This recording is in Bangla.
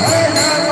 হয় না